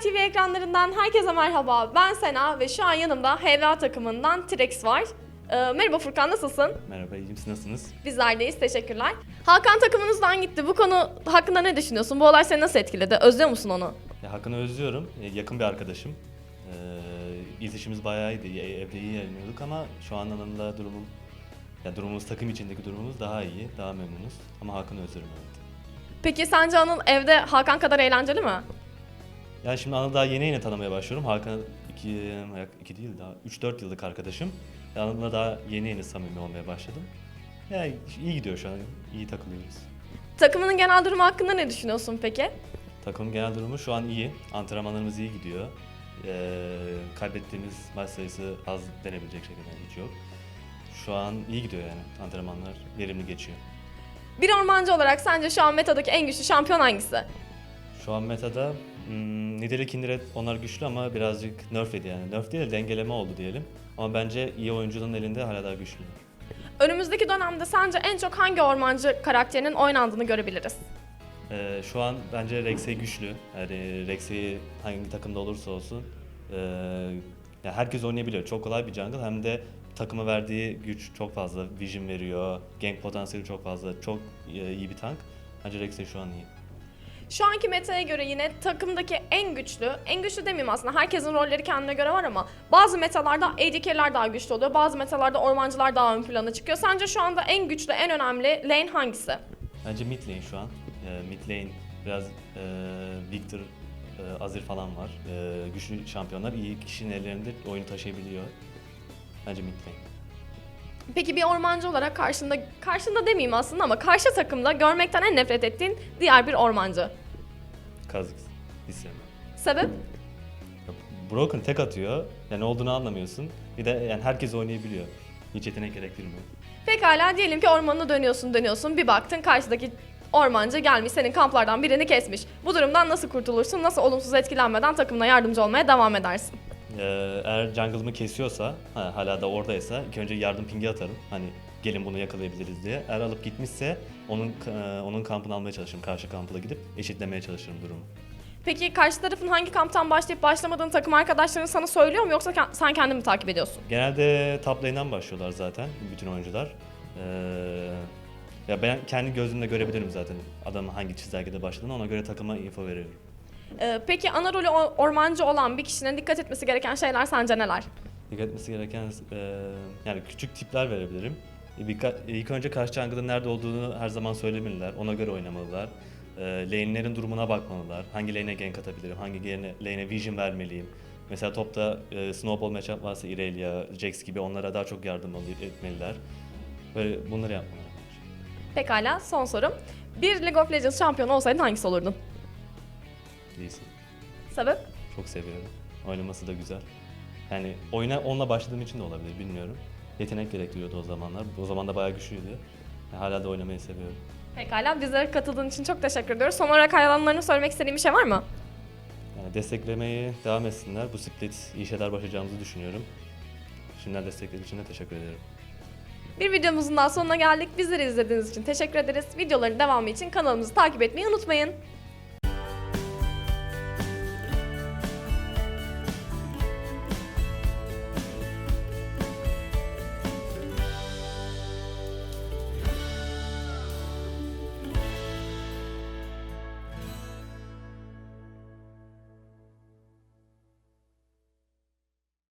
TV ekranlarından herkese merhaba. Ben Sena ve şu an yanımda HVA takımından T-Rex var. Ee, merhaba Furkan nasılsın? Merhaba, iyiyim. Siz nasılsınız? Bizler deyiz, teşekkürler. Hakan takımınızdan gitti. Bu konu hakkında ne düşünüyorsun? Bu olay seni nasıl etkiledi? Özlüyor musun onu? Ya, Hakan'ı özlüyorum. E, yakın bir arkadaşım. Ee, iletişimimiz bayağı iyiydi. E, Evde iyi eğleniyorduk ama şu an anında durumum, ya durumumuz takım içindeki durumumuz daha iyi, daha memnunuz. Ama Hakan'ı özlüyorum evet. Peki sence Anıl evde Hakan kadar eğlenceli mi? Yani şimdi Anıl'ı daha yeni yeni tanımaya başlıyorum. Hakan iki, iki değil daha 3-4 yıllık arkadaşım. Ya, Anıl'la daha yeni yeni samimi olmaya başladım. Yani iyi gidiyor şu an, iyi takılıyoruz. Takımının genel durumu hakkında ne düşünüyorsun peki? Takımın genel durumu şu an iyi. Antrenmanlarımız iyi gidiyor. Ee, kaybettiğimiz maç sayısı az denebilecek şekilde hiç yok. Şu an iyi gidiyor yani. Antrenmanlar verimli geçiyor. Bir ormancı olarak sence şu an metadaki en güçlü şampiyon hangisi? Şu an metada hmm, Kindred onlar güçlü ama birazcık nerf yedi yani. Nerf değil de dengeleme oldu diyelim. Ama bence iyi oyuncuların elinde hala daha güçlü. Önümüzdeki dönemde sence en çok hangi ormancı karakterinin oynandığını görebiliriz? Ee, şu an bence Rex'e güçlü. Yani Rex'i hangi takımda olursa olsun ee, ya herkes oynayabiliyor. Çok kolay bir jungle hem de takıma verdiği güç çok fazla. Vision veriyor, gank potansiyeli çok fazla. Çok e, iyi bir tank. Bence Rex'e şu an iyi. Şu anki metaya göre yine takımdaki en güçlü, en güçlü demeyeyim aslında herkesin rolleri kendine göre var ama bazı metalarda ADC'ler daha güçlü oluyor, bazı metalarda ormancılar daha ön plana çıkıyor. Sence şu anda en güçlü, en önemli lane hangisi? Bence mid lane şu an. Ee, mid lane biraz e, Victor, e, Azir falan var. E, güçlü şampiyonlar. iyi kişinin ellerinde oyunu taşıyabiliyor. Bence mid lane. Peki bir ormancı olarak karşında, karşında demeyeyim aslında ama karşı takımda görmekten en nefret ettiğin diğer bir ormancı. Hiç sevmem. Sebep? Broken tek atıyor. Yani olduğunu anlamıyorsun. Bir de yani herkes oynayabiliyor. Hiç yetenek gerektirmiyor. Pekala diyelim ki ormanına dönüyorsun dönüyorsun bir baktın karşıdaki ormancı gelmiş senin kamplardan birini kesmiş. Bu durumdan nasıl kurtulursun? Nasıl olumsuz etkilenmeden takımına yardımcı olmaya devam edersin? Ee, eğer jungle'ımı kesiyorsa, ha, hala da oradaysa ilk önce yardım pingi atarım. Hani gelin bunu yakalayabiliriz diye. Eğer alıp gitmişse onun e, onun kampını almaya çalışırım. Karşı kampına gidip eşitlemeye çalışırım durumu. Peki karşı tarafın hangi kamptan başlayıp başlamadığını takım arkadaşların sana söylüyor mu yoksa ke- sen kendin mi takip ediyorsun? Genelde top lane'den başlıyorlar zaten bütün oyuncular. Ee, ya ben kendi gözümle görebilirim zaten adamın hangi çizelgede başladığını ona göre takıma info veriyorum. Ee, peki ana rolü ormancı olan bir kişinin dikkat etmesi gereken şeyler sence neler? Dikkat etmesi gereken e, yani küçük tipler verebilirim. E, birka- İlk önce karşı jungle'ın nerede olduğunu her zaman söylemeliler. Ona göre oynamalılar. E, lane'lerin durumuna bakmalılar. Hangi lane'e gank atabilirim, hangi lane'e, lane'e vision vermeliyim. Mesela topta e, snowball matchup varsa Irelia, Jax gibi onlara daha çok yardım etmeliler. Böyle bunları yapmalılar. Pekala son sorum. Bir League of Legends şampiyonu olsaydın hangisi olurdun? Değilsin. Sebep? Çok seviyorum. Oynaması da güzel. Yani oyuna onunla başladığım için de olabilir bilmiyorum. Yetenek gerektiriyordu o zamanlar. O zaman da bayağı güçlüydü. Yani hala da oynamayı seviyorum. Pekala bizlere katıldığın için çok teşekkür ediyoruz. Son olarak hayranlarına söylemek istediğin bir şey var mı? Yani desteklemeye devam etsinler. Bu split iyi şeyler başaracağımızı düşünüyorum. Şimdiden destekleri için de teşekkür ederim. Bir videomuzun daha sonuna geldik. Bizleri izlediğiniz için teşekkür ederiz. Videoların devamı için kanalımızı takip etmeyi unutmayın.